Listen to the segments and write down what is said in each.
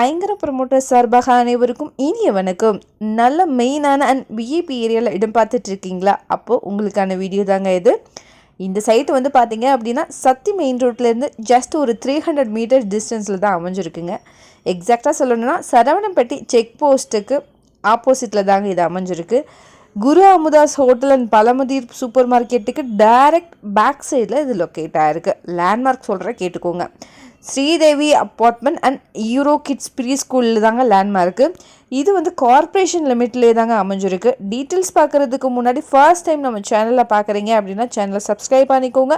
ஐங்கர promoter சார்பாக அனைவருக்கும் இனிய வணக்கம். நல்ல மெயினான அண்ட் விஐபி ஏரியாவில் இடம் பார்த்துட்டு இருக்கீங்களா? அப்போது உங்களுக்கான வீடியோ தாங்க இது. இந்த சைட் வந்து பார்த்தீங்க அப்படின்னா சத்தி மெயின் ரோட்லேருந்து ஜஸ்ட் ஒரு த்ரீ ஹண்ட்ரட் மீட்டர் டிஸ்டன்ஸில் தான் அமைஞ்சிருக்குங்க. எக்ஸாக்டாக சொல்லணும்னா சரவணம்பட்டி செக் போஸ்ட்டுக்கு ஆப்போசிட்டில் தாங்க இது அமைஞ்சிருக்கு. Guru Amudhas hotel and Pazhamudhir super மார்க்கெட்டுக்கு டைரக்ட் பேக் சைடில் இது லொக்கேட் ஆகிருக்கு லேண்ட்மார்க் சொல்கிறேன் கேட்டுக்கோங்க. Sridevi apartment and Euro kids pre ஸ்கூலில் தாங்க லேண்ட்மார்க்கு இது வந்து கார்ப்பரேஷன் லிமிட்லேயே தாங்க அமைஞ்சிருக்கு. டீட்டெயில்ஸ் பார்க்குறதுக்கு முன்னாடி ஃபர்ஸ்ட் டைம் நம்ம சேனலில் பார்க்குறீங்க அப்படின்னா சேனலை சப்ஸ்கிரைப் பண்ணிக்கோங்க.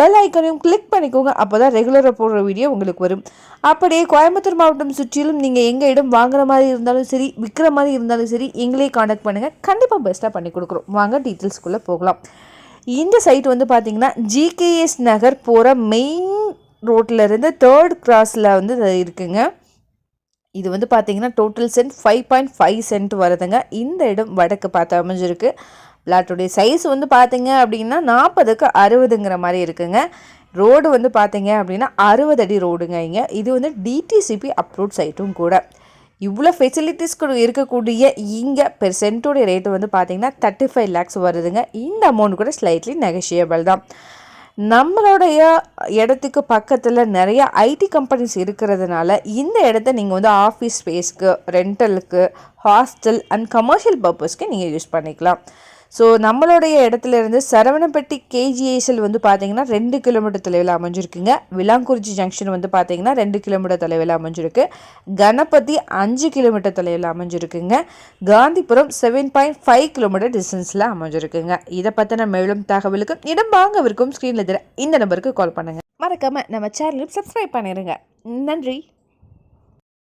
பெல் ஐக்கனையும் கிளிக் பண்ணிக்கோங்க. அப்போ தான் ரெகுலராக போடுற வீடியோ உங்களுக்கு வரும். அப்படியே கோயம்புத்தூர் மாவட்டம் சுற்றிலும் நீங்கள் எங்கள் இடம் வாங்குற மாதிரி இருந்தாலும் சரி விற்கிற மாதிரி இருந்தாலும் சரி எங்களே காண்டாக்ட் பண்ணுங்கள் கண்டிப்பாக பெஸ்ட்டாக பண்ணி கொடுக்குறோம். வாங்க டீட்டெயில்ஸ்குள்ளே போகலாம். இந்த சைட் வந்து பார்த்தீங்கன்னா ஜிகேஎஸ் நகர் போகிற மெயின் ரோட்டில் இருந்து தேர்ட் கிராஸில் வந்து இருக்குங்க. இது வந்து பார்த்தீங்கன்னா total cent five point five cent வருதுங்க. இந்த இடம் வடக்கு பார்த்து அமைஞ்சிருக்கு. பிளாட்டுடைய சைஸ் வந்து பார்த்தீங்க அப்படின்னா நாற்பதுக்கு அறுபதுங்கிற மாதிரி இருக்குங்க. ரோடு வந்து பார்த்தீங்க அப்படின்னா அறுபது அடி ரோடுங்க இங்கே. இது வந்து டிடிசிபி அப்ரூவ் சைட்டும் கூட. இவ்வளோ ஃபெசிலிட்டிஸ் இருக்கக்கூடிய இங்கே பெர் சென்ட்டோடைய ரேட்டு வந்து பார்த்தீங்கன்னா தேர்ட்டி ஃபைவ் லேக்ஸ் வருதுங்க. இந்த அமௌண்ட் கூட ஸ்லைட்லி நெகஷியபிள் தான். நம்மளுடைய இடத்துக்கு பக்கத்தில் நிறைய ஐடி கம்பெனிஸ் இருக்கிறதுனால இந்த இடத்த நீங்கள் வந்து ஆஃபீஸ் ஸ்பேஸ்க்கு ரெண்டலுக்கு ஹாஸ்டல் அண்ட் கமர்ஷியல் பர்பஸ்க்கு நீங்கள் யூஸ் பண்ணிக்கலாம். ஸோ நம்மளுடைய இடத்துல இருந்து சரவணப்பட்டி கேஜிஎஸ்எல் வந்து பார்த்தீங்கன்னா ரெண்டு கிலோமீட்டர் தொலைவில் அமைஞ்சிருக்குங்க. விலாங்குறிச்சி ஜங்ஷன் வந்து பார்த்தீங்கன்னா ரெண்டு கிலோமீட்டர் தொலைவில் அமைஞ்சிருக்கு. கணபதி அஞ்சு கிலோமீட்டர் தொலைவில் அமைஞ்சிருக்குங்க. Gandhipuram seven point five kilometre டிஸ்டன்ஸில் அமைஞ்சிருக்குங்க. இதை பற்றின மேலும் தகவலுக்கும் இடம் வாங்கவிருக்கும் ஸ்க்ரீனில் தர இந்த நம்பருக்கு கால் பண்ணுங்கள் மறக்காமல் நம்ம சேனலும் சப்ஸ்கிரைப் பண்ணிடுங்க நன்றி.